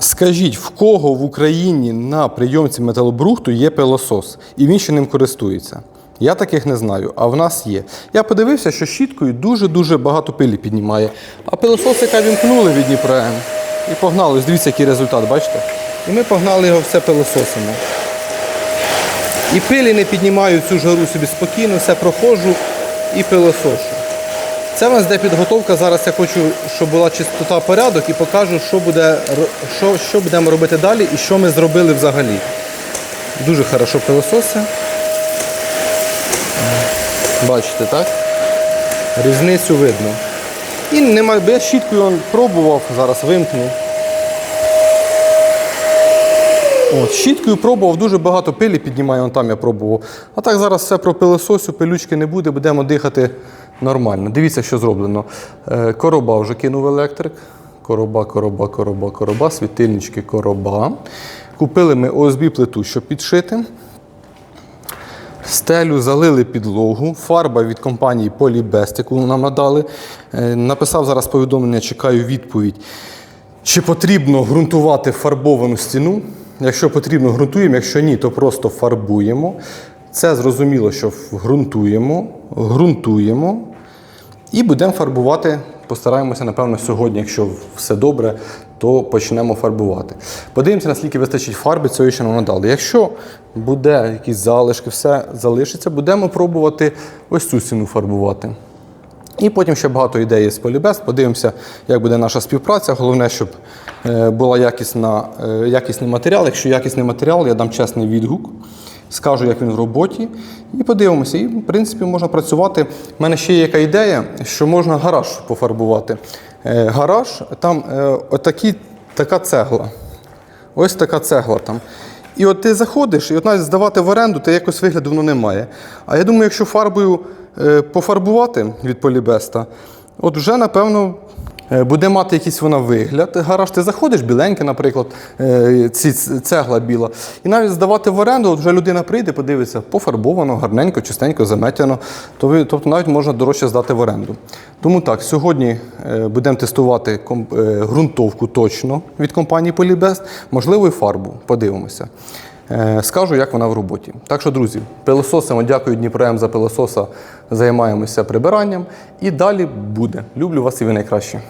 Скажіть, в кого в Україні на прийомці металобрухту є пилосос і він ще ним користується? Я таких не знаю, а в нас є. Я подивився, що щіткою дуже-дуже багато пилі піднімає. А пилосос, яка вімкнули від Дніпром, і погнали. Дивіться, який результат, бачите? І ми погнали його все пилососимо. І пилі не піднімаю цю жару собі спокійно, все проходжу і пилосошу. Це в нас де підготовка. Зараз я хочу, щоб була чистота порядок і покажу, що, буде, що, що будемо робити далі і що ми зробили взагалі. Дуже хорошо пилососи. Бачите, так? Різницю видно. І немає, я щіткою пробував, зараз вимкну. От, щіткою пробував, дуже багато пилі піднімає, он там я пробував. А так зараз все про пилососю, пилючки не буде, будемо дихати нормально. Дивіться, що зроблено. Е, Короба вже кинув електрик. Короба, короба, короба, короба, світильнички, короба. Купили ми ОСБ плиту, щоб підшити. Стелю залили підлогу, фарба від компанії Polybest, яку нам надали. Е, Написав зараз повідомлення, чекаю відповідь. Чи потрібно ґрунтувати фарбовану стіну? Якщо потрібно, ґрунтуємо, якщо ні, то просто фарбуємо. Це зрозуміло, що ґрунтуємо, ґрунтуємо і будемо фарбувати. Постараємося, напевно, сьогодні, якщо все добре, то почнемо фарбувати. Подивимося, наскільки вистачить фарби, цього ще нам надали. Якщо буде якісь залишки, все залишиться, будемо пробувати ось цю стіну фарбувати. І потім ще багато ідей з Polybest. Подивимося, як буде наша співпраця. Головне, щоб е, була якісна, е, якісний матеріал. Якщо якісний матеріал, я дам чесний відгук, скажу, як він в роботі, і подивимося. І, в принципі, можна працювати. У мене ще є яка ідея, що можна гараж пофарбувати. Е, Гараж, там е, отакі, така цегла. Ось така цегла там. І от ти заходиш, і от навіть здавати в оренду, то якось вигляду воно немає. А я думаю, якщо фарбою е, пофарбувати від полібеста, от вже, напевно, буде мати якийсь вона вигляд. Гараж, ти заходиш, біленьке, наприклад, е, ці цегла біла. І навіть здавати в оренду, от вже людина прийде, подивиться, пофарбовано, гарненько, чистенько, ви- Тобто навіть можна дорожче здати в оренду. Тому так, сьогодні е, будемо тестувати е, ґрунтовку точно від компанії Polybest, можливо, і фарбу. Подивимося. Е, Скажу, як вона в роботі. Так що, друзі, пилососимо, дякую Дніпром за пилососа. Займаємося прибиранням. І далі буде. Люблю вас і ви найкраще.